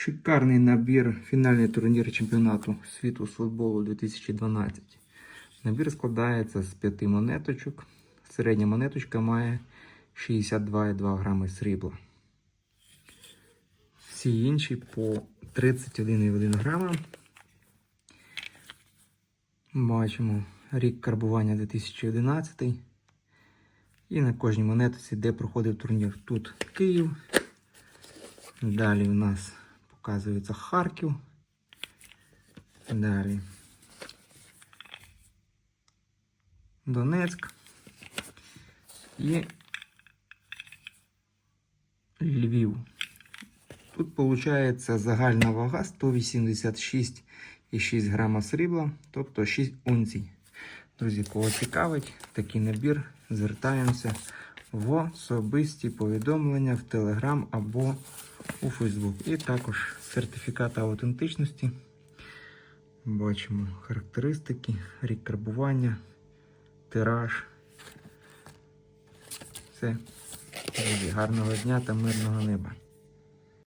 Шикарний набір фінальний турнір чемпіонату світу з футболу 2012. Набір складається з п'яти монеточок. Середня монеточка має 62,2 грами срібла. Всі інші по 31,1 грама. Бачимо рік карбування 2011. І на кожній монетці, де проходив турнір. Тут Київ. Далі у нас показується Харків. Далі Донецьк і Львів. Тут виходить загальна вага 186,6 грама срібла, тобто 6 унцій. Друзі, кого цікавить такий набір, звертаємося в особисті повідомлення в Telegram або у Facebook. І також сертифікат аутентичності. Бачимо характеристики, рік карбування, тираж. Все. Гарного дня та мирного неба.